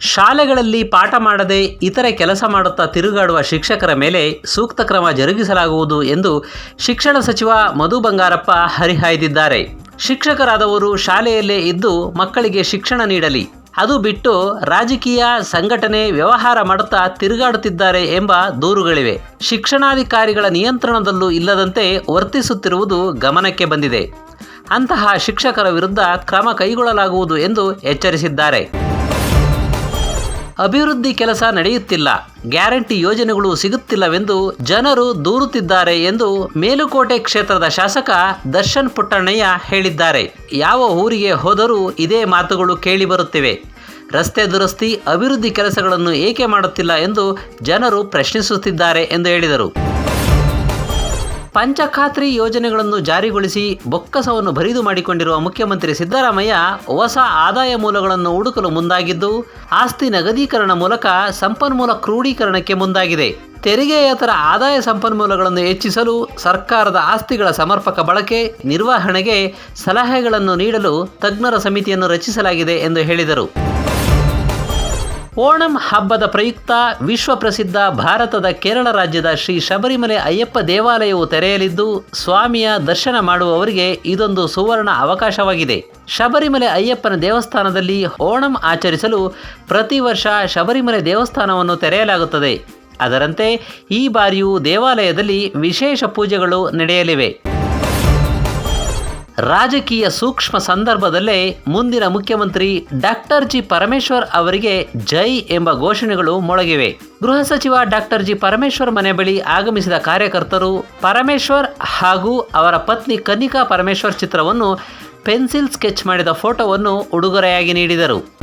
ಶಾಲೆಗಳಲ್ಲಿ ಪಾಠ ಮಾಡದೆ ಇತರೆ ಕೆಲಸ ಮಾಡುತ್ತಾ ತಿರುಗಾಡುವ ಶಿಕ್ಷಕರ ಮೇಲೆ ಸೂಕ್ತ ಕ್ರಮ ಜರುಗಿಸಲಾಗುವುದು ಎಂದು ಶಿಕ್ಷಣ ಸಚಿವ ಮಧು ಬಂಗಾರಪ್ಪ ಹರಿಹಾಯ್ದಿದ್ದಾರೆ. ಶಿಕ್ಷಕರಾದವರು ಶಾಲೆಯಲ್ಲೇ ಇದ್ದು ಮಕ್ಕಳಿಗೆ ಶಿಕ್ಷಣ ನೀಡಲಿ. ಅದು ಬಿಟ್ಟು ರಾಜಕೀಯ, ಸಂಘಟನೆ, ವ್ಯವಹಾರ ಮಾಡುತ್ತಾ ತಿರುಗಾಡುತ್ತಿದ್ದಾರೆ ಎಂಬ ದೂರುಗಳಿವೆ. ಶಿಕ್ಷಣಾಧಿಕಾರಿಗಳ ನಿಯಂತ್ರಣದಲ್ಲೂ ಇಲ್ಲದಂತೆ ವರ್ತಿಸುತ್ತಿರುವುದು ಗಮನಕ್ಕೆ ಬಂದಿದೆ. ಅಂತಹ ಶಿಕ್ಷಕರ ವಿರುದ್ಧ ಕ್ರಮ ಕೈಗೊಳ್ಳಲಾಗುವುದು ಎಂದು ಎಚ್ಚರಿಸಿದ್ದಾರೆ. ಅಭಿವೃದ್ಧಿ ಕೆಲಸ ನಡೆಯುತ್ತಿಲ್ಲ. ಗ್ಯಾರಂಟಿ ಯೋಜನೆಗಳು ಸಿಗುತ್ತಿಲ್ಲವೆಂದು ಜನರು ದೂರುತ್ತಿದ್ದಾರೆ ಎಂದು ಮೇಲುಕೋಟೆ ಕ್ಷೇತ್ರದ ಶಾಸಕ ದರ್ಶನ್ ಪುಟ್ಟಣ್ಣಯ್ಯ ಹೇಳಿದ್ದಾರೆ. ಯಾವ ಊರಿಗೆ ಹೋದರೂ ಇದೇ ಮಾತುಗಳು ಕೇಳಿಬರುತ್ತಿವೆ ರಸ್ತೆ ದುರಸ್ತಿ, ಅಭಿವೃದ್ಧಿ ಕೆಲಸಗಳನ್ನು ಏಕೆ ಮಾಡುತ್ತಿಲ್ಲ ಎಂದು ಜನರು ಪ್ರಶ್ನಿಸುತ್ತಿದ್ದಾರೆ ಎಂದು ಹೇಳಿದರು. ಪಂಚಖಾತ್ರಿ ಯೋಜನೆಗಳನ್ನು ಜಾರಿಗೊಳಿಸಿ ಬೊಕ್ಕಸವನ್ನು ಬರಿದು ಮಾಡಿಕೊಂಡಿರುವ ಮುಖ್ಯಮಂತ್ರಿ ಸಿದ್ದರಾಮಯ್ಯ ಹೊಸ ಆದಾಯ ಮೂಲಗಳನ್ನು ಹುಡುಕಲು ಮುಂದಾಗಿದ್ದು, ಆಸ್ತಿ ನಗದೀಕರಣ ಮೂಲಕ ಸಂಪನ್ಮೂಲ ಕ್ರೋಢೀಕರಣಕ್ಕೆ ಮುಂದಾಗಿದೆ. ತೆರಿಗೆಯೇತರ ಆದಾಯ ಸಂಪನ್ಮೂಲಗಳನ್ನು ಹೆಚ್ಚಿಸಲು ಸರ್ಕಾರದ ಆಸ್ತಿಗಳ ಸಮರ್ಪಕ ಬಳಕೆ, ನಿರ್ವಹಣೆಗೆ ಸಲಹೆಗಳನ್ನು ನೀಡಲು ತಜ್ಞರ ಸಮಿತಿಯನ್ನು ರಚಿಸಲಾಗಿದೆ ಎಂದು ಹೇಳಿದರು. ಓಣಂ ಹಬ್ಬದ ಪ್ರಯುಕ್ತ ವಿಶ್ವ ಪ್ರಸಿದ್ಧ ಭಾರತದ ಕೇರಳ ರಾಜ್ಯದ ಶ್ರೀ ಶಬರಿಮಲೆ ಅಯ್ಯಪ್ಪ ದೇವಾಲಯವು ತೆರೆಯಲಿದ್ದು, ಸ್ವಾಮಿಯ ದರ್ಶನ ಮಾಡುವವರಿಗೆ ಇದೊಂದು ಸುವರ್ಣ ಅವಕಾಶವಾಗಿದೆ. ಶಬರಿಮಲೆ ಅಯ್ಯಪ್ಪನ ದೇವಸ್ಥಾನದಲ್ಲಿ ಓಣಂ ಆಚರಿಸಲು ಪ್ರತಿ ವರ್ಷ ಶಬರಿಮಲೆ ದೇವಸ್ಥಾನವನ್ನು ತೆರೆಯಲಾಗುತ್ತದೆ. ಅದರಂತೆ ಈ ಬಾರಿಯೂ ದೇವಾಲಯದಲ್ಲಿ ವಿಶೇಷ ಪೂಜೆಗಳು ನಡೆಯಲಿವೆ. ರಾಜಕೀಯ ಸೂಕ್ಷ್ಮ ಸಂದರ್ಭದಲ್ಲೇ ಮುಂದಿನ ಮುಖ್ಯಮಂತ್ರಿ ಡಾಕ್ಟರ್ ಜಿ ಪರಮೇಶ್ವರ್ ಅವರಿಗೆ ಜೈ ಎಂಬ ಘೋಷಣೆಗಳು ಮೊಳಗಿವೆ. ಗೃಹ ಸಚಿವ ಡಾಕ್ಟರ್ ಜಿ ಪರಮೇಶ್ವರ್ ಮನೆ ಬಳಿ ಆಗಮಿಸಿದ ಕಾರ್ಯಕರ್ತರು ಪರಮೇಶ್ವರ್ ಹಾಗೂ ಅವರ ಪತ್ನಿ ಕನಿಕಾ ಪರಮೇಶ್ವರ್ ಚಿತ್ರವನ್ನು ಪೆನ್ಸಿಲ್ ಸ್ಕೆಚ್ ಮಾಡಿದ ಫೋಟೋವನ್ನು ಉಡುಗೊರೆಯಾಗಿ ನೀಡಿದರು.